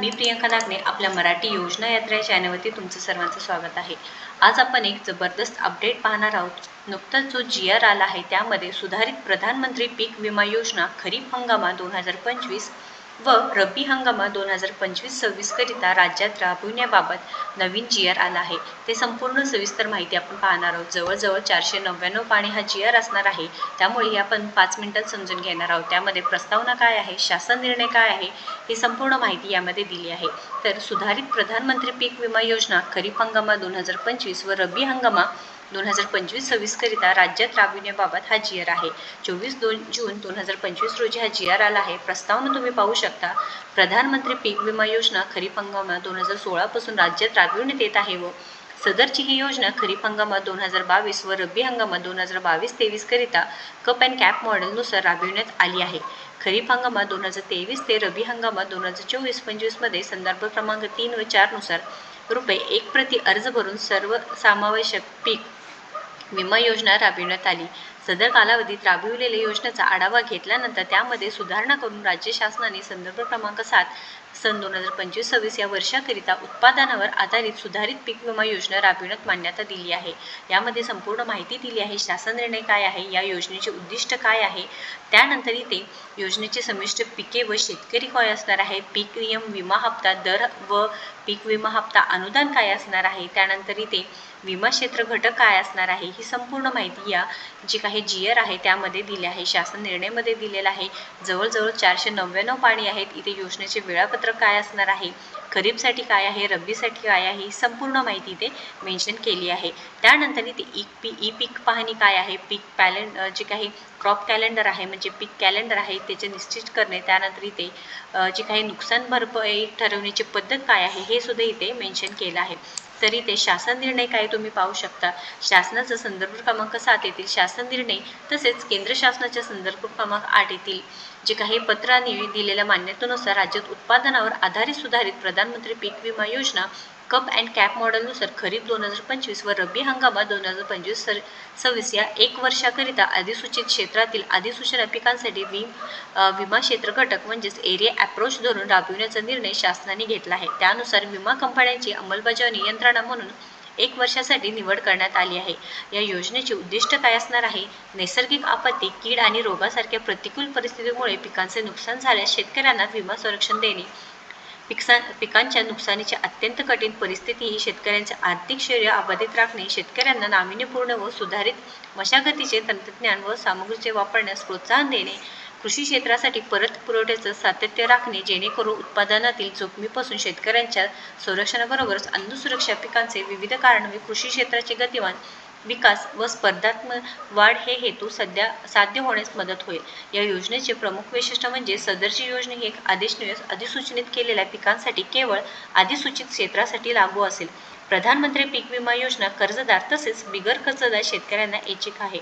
मी प्रियंका नागने आपल्या मराठी योजना यात्रा या चॅनलवरती तुमचं सर्वांचं स्वागत आहे. आज आपण एक जबरदस्त अपडेट पाहणार आहोत. नुकताच जो जी आर आला आहे त्यामध्ये सुधारित प्रधानमंत्री पीक विमा योजना खरीप हंगामा दोन हजार पंचवीस व रब्बी हंगामा दोन हजार पंचवीस सव्वीसकरिता राज्यात राबविण्याबाबत नवीन जी आर आला आहे. ते संपूर्ण सविस्तर माहिती आपण पाहणार आहोत. जवळजवळ चारशे नव्याण्णव पाणी हा जी आर असणार आहे. त्यामुळे हे आपण पाच मिनिटात समजून घेणार आहोत. त्यामध्ये प्रस्तावना काय आहे? शासन निर्णय काय आहे? ही संपूर्ण माहिती यामध्ये दिली आहे. तर सुधारित प्रधानमंत्री पीक विमा योजना खरीप हंगामा दोन हजार पंचवीस व रब्बी हंगामा दोन हजार पंचवीस सव्वीसकरिता राज्यात राबविण्याबाबत हा जी आर आहे. चोवीस दोन जून दोन हजार पंचवीस रोजी हा जी आर आला आहे. प्रस्तावना तुम्ही पाहू शकता. प्रधानमंत्री पीक विमा योजना खरीप हंगामा दोन हजार सोळापासून राज्यात राबविण्यात येत आहे व सदरची ही योजना खरीप हंगामात दोन हजार बावीस व रब्बी हंगामात दोन हजार बावीस तेवीसकरिता कप अँड कॅप मॉडेलनुसार राबविण्यात आली आहे. खरीप हंगामात दोन हजार तेवीस ते रब्बी हंगामात दोन हजार चोवीस पंचवीसमध्ये संदर्भ क्रमांक तीन व चारनुसार रुपये एक प्रति अर्ज भरून सर्व समावेशक पीक विमा योजना राबविण्यात आली. सदर कालावधीत राबविलेल्या योजनेचा आढावा घेतल्यानंतर त्यामध्ये सुधारणा करून राज्य शासनाने संदर्भ क्रमांक सात सन दोन हजार पंचवीस सव्वीस या वर्षाकरिता उत्पादनावर आधारित सुधारित पीक विमा योजना राबविण्यात मान्यता दिली आहे. यामध्ये संपूर्ण माहिती दिली आहे शासन निर्णय काय आहे या योजनेचे उद्दिष्ट काय आहे त्यानंतर इथे योजनेचे समिष्ट पिके व शेतकरी काय असणार आहे पीक नियम विमा हप्ता दर व पीक विमा हप्ता अनुदान काय असणार आहे त्यानंतर इथे विमा क्षेत्र घटक काय असणार आहे ही संपूर्ण माहिती या जी काही जी आहे त्यामध्ये दिली आहे. शासन निर्णयमध्ये दिलेला आहे. जवळजवळ चारशे नव्याण्णव पाणी आहेत. इथे योजनेचे वेळापत्रक काय असणार आहे? खरीपसाठी काय आहे? रब्बीसाठी काय आहे? ही संपूर्ण माहिती इथे मेन्शन केली आहे. त्यानंतर इथे ई पी ई पीक पाहणी काय आहे? पीक पॅलेंड जे काही क्रॉप कॅलेंडर आहे म्हणजे पीक कॅलेंडर आहे त्याचे निश्चित करणे. त्यानंतर इथे जे काही नुकसान भरपाई ठरवण्याची पद्धत काय आहे हे सुद्धा इथे मेन्शन केलं आहे. तरी ते शासन निर्णय काय तुम्ही पाहू शकता? शासनाचा संदर्भ क्रमांक सात येथील शासन निर्णय तसेच केंद्र शासनाच्या संदर्भ क्रमांक आठ येथील जे काही पत्राने दिलेल्या मान्यतेनुसार राज्यात उत्पादनावर आधारित सुधारित प्रधानमंत्री पीक विमा योजना कप अँड कॅप मॉडेलनुसार खरीप दोन हजार पंचवीस व रब्बी हंगामात दोन हजार पंचवीस सर सव्वीस या एक वर्षाकरिता अधिसूचित क्षेत्रातील अधिसूचना पिकांसाठी वि विमा क्षेत्र घटक म्हणजेच एरिया अप्रोच धरून राबविण्याचा निर्णय शासनाने घेतला आहे. त्यानुसार विमा कंपन्यांची अंमलबजावणी यंत्रणा म्हणून एक वर्षासाठी निवड करण्यात आली आहे. या योजनेचे उद्दिष्ट काय असणार आहे? नैसर्गिक आपत्ती कीड आणि रोगासारख्या प्रतिकूल परिस्थितीमुळे पिकांचे नुकसान झाल्यास शेतकऱ्यांना विमा संरक्षण देणे. पिकसा पिकांच्या नुकसानीची अत्यंत कठीण परिस्थिती ही शेतकऱ्यांचे आर्थिक शरीर अबाधित राखणे शेतकऱ्यांना नाविन्यपूर्ण व सुधारित मशागतीचे तंत्रज्ञान व सामग्रीचे वापरण्यास प्रोत्साहन देणे कृषी क्षेत्रासाठी परत पुरवठ्याचं सातत्य राखणे जेणेकरून उत्पादनातील जोखमीपासून शेतकऱ्यांच्या संरक्षणाबरोबरच अन्न सुरक्षा पिकांचे विविध कारणावे कृषी क्षेत्राचे गतिमान विकास व स्पर्धात्मक वाढ हे हेतू सध्या साध्य होण्यास मदत होईल. या योजनेचे प्रमुख वैशिष्ट्य म्हणजे सदरची योजना ही एक आदेश अधिसूचनेत केलेल्या पिकांसाठी केवळ अधिसूचित क्षेत्रासाठी लागू असेल. प्रधानमंत्री पीक विमा योजना कर्जदार तसेच बिगर कर्जदार शेतकऱ्यांना ऐच्छिक आहे.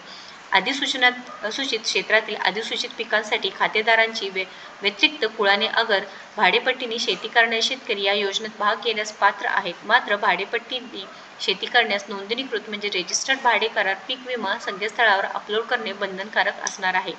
अधिसूचनात सूचित क्षेत्रातील अधिसूचित पिकांसाठी खातेदारांची वे व्यतिरिक्त कुळाने अगर भाडेपट्टीने शेती करणारे शेतकरी या योजनेत भाग घेण्यास पात्र आहेत. मात्र भाडेपट्टीने शेती करण्यास नोंदणीकृत म्हणजे रेजिस्टर्ड भाडे करार पीक विमा संकेतस्थळावर अपलोड करणे बंधनकारक असणार आहे.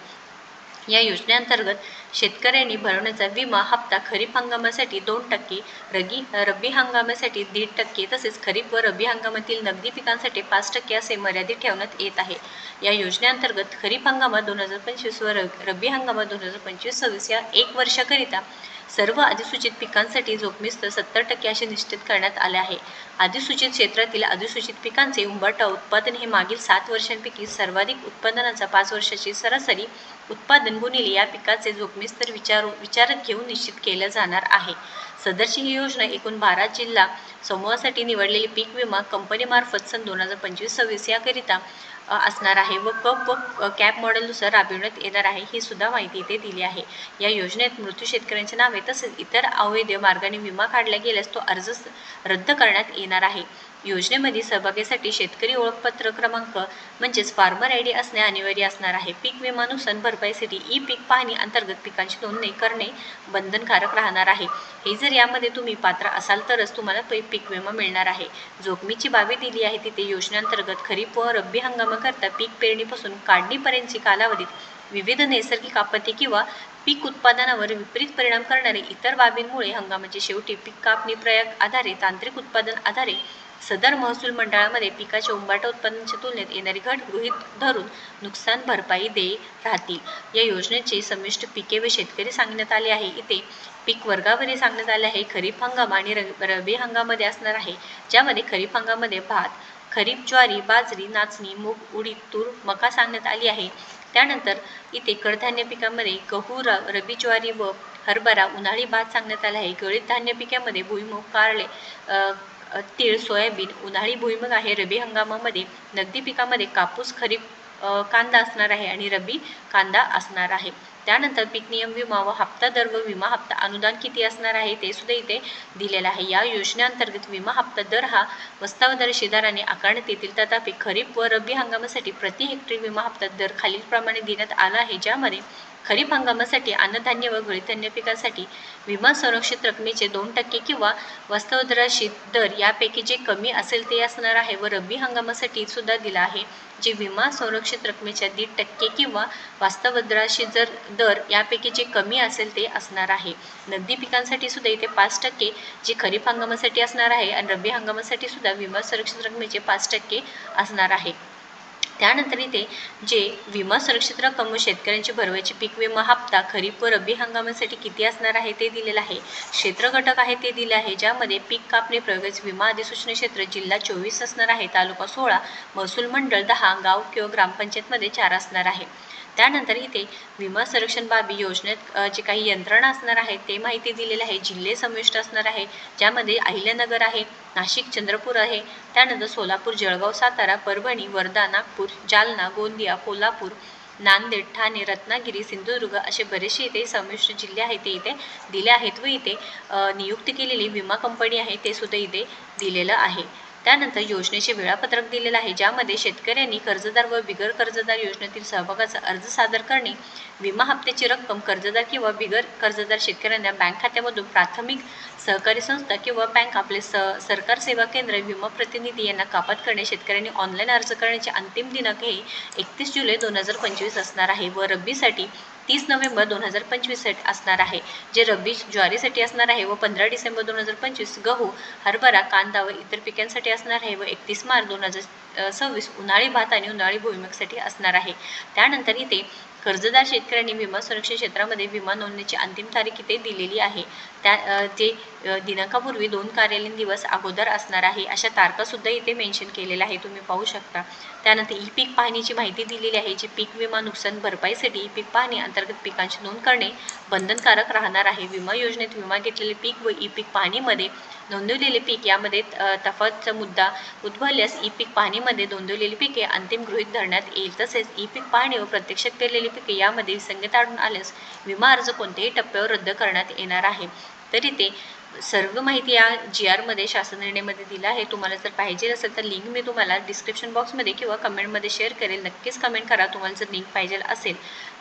या योजनेअंतर्गत शेतकऱ्यांनी भरवण्याचा विमा हप्ता खरीप हंगामासाठी दोन टक्के रगी रब्बी हंगामासाठी दीड टक्के तसेच खरीप व रब्बी हंगामातील नगदी पिकांसाठी पाच टक्के असे मर्यादित ठेवण्यात येत आहे. या योजनेअंतर्गत खरीप हंगामात दोन हजार पंचवीस व रब्बी हंगामात दोन हजार पंचवीस सव्वीस या एक वर्षाकरिता सर्व अधिसूचित पिकांसाठी जोखमीस्तर सत्तर टक्के असे निश्चित करण्यात आले आहे. अधिसूचित क्षेत्रातील अधिसूचित पिकांचे उंबरटा उत्पादन हे मागील सात वर्षांपैकी सर्वाधिक उत्पादनाचा पाच वर्षाची सरासरी उत्पादन गुणिले या पिकाचे जोखमीस्तर विचारू विचारात घेऊन निश्चित केलं जाणार आहे. सदरची ही योजना एकूण बारा जिल्हा समूहासाठी निवडलेली पीक विमा कंपनीमार्फत सन दोन हजार पंचवीस सव्वीस याकरिता असणार आहे व कप व कॅप मॉडेलनुसार राबविण्यात येणार आहे ही सुद्धा माहिती इथे दिली आहे. या योजनेत मृत्यू शेतकऱ्यांचे नावे तसेच इतर अवैध मार्गाने विमा काढला गेल्यास तो अर्ज रद्द करण्यात येणार आहे. योजनेमध्ये सहभागीसाठी शेतकरी ओळखपत्र क्रमांक म्हणजेच फार्मर आय डी असणे अनिवार्य असणार आहे. पीक विमा नुकसान भरपाईसाठी ई पीक पाहणी अंतर्गत पिकांची नोंदणी करणे बंधनकारक राहणार आहे. हे जर यामध्ये तुम्ही पात्र असाल तरच तुम्हाला पीक विमा मिळणार आहे. जोखमीची बाबी दिली आहे तिथे योजनेअंतर्गत खरीप व रब्बी हंगामाकरता पीक पेरणीपासून काढणीपर्यंतची कालावधीत विविध नैसर्गिक आपत्ती किंवा पीक उत्पादनावर विपरीत परिणाम करणारे इतर बाबींमुळे हंगामाच्या शेवटी पीक कापणी प्रयाग आधारे तांत्रिक उत्पादन आधारे सदर महसूल मंडळामध्ये पिकाच्या उंबाटा उत्पादनाच्या तुलनेत येणारी घट गृहीत धरून नुकसान भरपाई देय राहतील. या योजनेचे समिष्ट पिके व शेतकरी सांगण्यात आले आहे. इथे पीक वर्गामध्ये सांगण्यात आले आहे खरीप हंगाम आणि रबी रब्बी हंगामामध्ये असणार आहे ज्यामध्ये खरीप हंगामामध्ये भात खरीप ज्वारी बाजरी नाचणी मूग उडीद तूर मका सांगण्यात आली आहे. त्यानंतर इथे कडधान्य पिकामध्ये गहू र रबी ज्वारी व हरभरा उन्हाळी भात सांगण्यात आला आहे. गळीत धान्य पिकामध्ये भुईमूग कारले तीळ सोयाबीन उन्हाळी भुईमग आहे रबी हंगामामध्ये नगदी पिकामध्ये कापूस खरीप कांदा असणार आहे आणि रबी कांदा असणार आहे. त्यानंतर पीक नियम विमा व हप्ता दर व विमा हप्ता अनुदान किती असणार आहे ते सुद्धा इथे दिलेलं आहे. या योजनेअंतर्गत विमा हप्ता दर हा वस्तावदार दराने आकारण्यात येतील. तथापि खरीप व रब्बी हंगामासाठी प्रति हेक्टरी विमा हप्ता दर खालीलप्रमाणे देण्यात आला आहे ज्यामध्ये खरीप हंगामासाठी अन्नधान्य व गळीधान्य पिकासाठी विमा संरक्षित रकमेचे दोन टक्के किंवा वस्तवदराशी दर यापैकी जे कमी असेल ते असणार आहे व रब्बी हंगामासाठी सुद्धा दिला आहे जे विमा संरक्षित रकमेच्या दीड टक्के किंवा वास्तवदराशी जर दर यापैकी जे कमी असेल ते असणार आहे. नगदी पिकांसाठी सुद्धा इथे पाच टक्के जे खरीप हंगामासाठी असणार आहे आणि रब्बी हंगामासाठी सुद्धा विमा संरक्षित रकमेचे पाच टक्के असणार आहे. त्यानंतर इथे जे विमा सुरक्षित रक्कम व शेतकऱ्यांची भरवायची पीक विमा हप्ता खरीप व रब्बी हंगामासाठी किती असणार आहे ते दिलेलं आहे. क्षेत्र घटक आहे ते दिले आहे ज्यामध्ये पीक कापणी प्रयोगाचे विमा अधिसूचना क्षेत्र जिल्हा चोवीस असणार आहे तालुका सोळा महसूल मंडळ दहा गाव किंवा ग्रामपंचायतमध्ये चार असणार आहे. त्यानंतर इथे विमा संरक्षण बाबी योजनेत जे काही यंत्रणा असणार आहे ते माहिती दिलेली आहे. जिल्हे समाविष्ट असणार आहे ज्यामध्ये अहिल्यानगर आहे नाशिक चंद्रपूर आहे. त्यानंतर सोलापूर जळगाव सातारा परभणी वर्धा नागपूर जालना गोंदिया कोल्हापूर नांदेड ठाणे रत्नागिरी सिंधुदुर्ग असे बरेचसे इथे संमिश्र जिल्हे आहेत ते इथे दिले आहेत व इथे नियुक्त केलेली विमा कंपनी आहे ते सुद्धा इथे दिलेलं आहे. त्यानंतर योजनेचे वेळापत्रक दिलेलं आहे ज्यामध्ये शेतकऱ्यांनी कर्जदार व बिगर कर्जदार योजनेतील सहभागाचा अर्ज सादर करणे विमा हप्त्याची रक्कम कर्जदार किंवा बिगर कर्जदार शेतकऱ्यांना बँक खात्यामधून प्राथमिक सहकारी संस्था किंवा बँक आपले स सरकार सेवा केंद्र विमा प्रतिनिधी यांना कापात करणे शेतकऱ्यांनी ऑनलाईन अर्ज करण्याचे अंतिम दिनांक हे एकतीस जुलै दोन हजार पंचवीस असणार आहे व रब्बीसाठी तीस नोव्हेंबर दोन हजार पंचवीससाठी असणार आहे जे रब्बी ज्वारीसाठी असणार आहे व पंधरा डिसेंबर दोन हजार पंचवीस गहू हरभरा कांदा व इतर पिकांसाठी असणार आहे व एकतीस मार्च दोन हजार सव्वीस उन्हाळी भात आणि उन्हाळी भुईमुगासाठी असणार आहे. त्यानंतर इथे कर्जदार शेतकऱ्यांनी विमा सुरक्षा क्षेत्रामध्ये विमा नोंदणीची अंतिम तारीख इथे दिलेली आहे. त्या ते दिनांकापूर्वी दोन कार्यालयीन दिवस अगोदर असणार आहे अशा तारखासुद्धा इथे मेन्शन केलेल्या आहे तुम्ही पाहू शकता. त्यानंतर ई पीक पाहणीची माहिती दिलेली आहे जी पीक विमा नुकसान भरपाईसाठी ई पीक पाहणी अंतर्गत पिकांची नोंद करणे बंधनकारक राहणार आहे. विमा योजनेत विमा घेतलेले पीक व ई पीक पाहणीमध्ये नोंदवलेले पीक यामध्ये तफातचा मुद्दा उद्भवल्यास ई पीक पाहणीमध्ये नोंदवलेली पिके अंतिम गृहीत धरण्यात येईल. तसेच ई पीक पाहणी व प्रत्यक्षात केलेली पिके यामध्ये विसंगत आढळून आल्यास विमा अर्ज कोणत्याही टप्प्यावर रद्द करण्यात येणार आहे. तरी ते सर्व माहिती या जी आरमध्ये शासन निर्णयमध्ये दिला आहे. तुम्हाला जर पाहिजे असेल तर लिंक मी तुम्हाला डिस्क्रिप्शन बॉक्समध्ये किंवा कमेंटमध्ये शेअर करेल. नक्कीच कमेंट करा. तुम्हाला जर लिंक पाहिजे असेल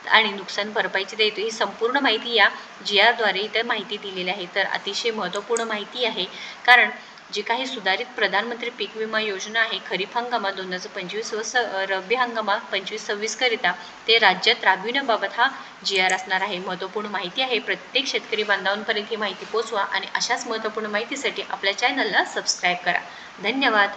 आणि नुकसान भरपाईची देतो ही संपूर्ण माहिती या जी आरद्वारे इतर माहिती दिलेली आहे. तर अतिशय महत्त्वपूर्ण माहिती आहे. कारण जी काही सुधारित प्रधानमंत्री पीक विमा योजना आहे खरीप हंगामात दोन हजार पंचवीस व स रब्बी हंगामात पंचवीस सव्वीसकरिता ते राज्यात राबविण्याबाबत हा जी आर असणार आहे. महत्त्वपूर्ण माहिती आहे. प्रत्येक शेतकरी बांधवांपर्यंत ही माहिती पोचवा आणि अशाच महत्त्वपूर्ण माहितीसाठी आपल्या चॅनलला सबस्क्राईब करा. धन्यवाद.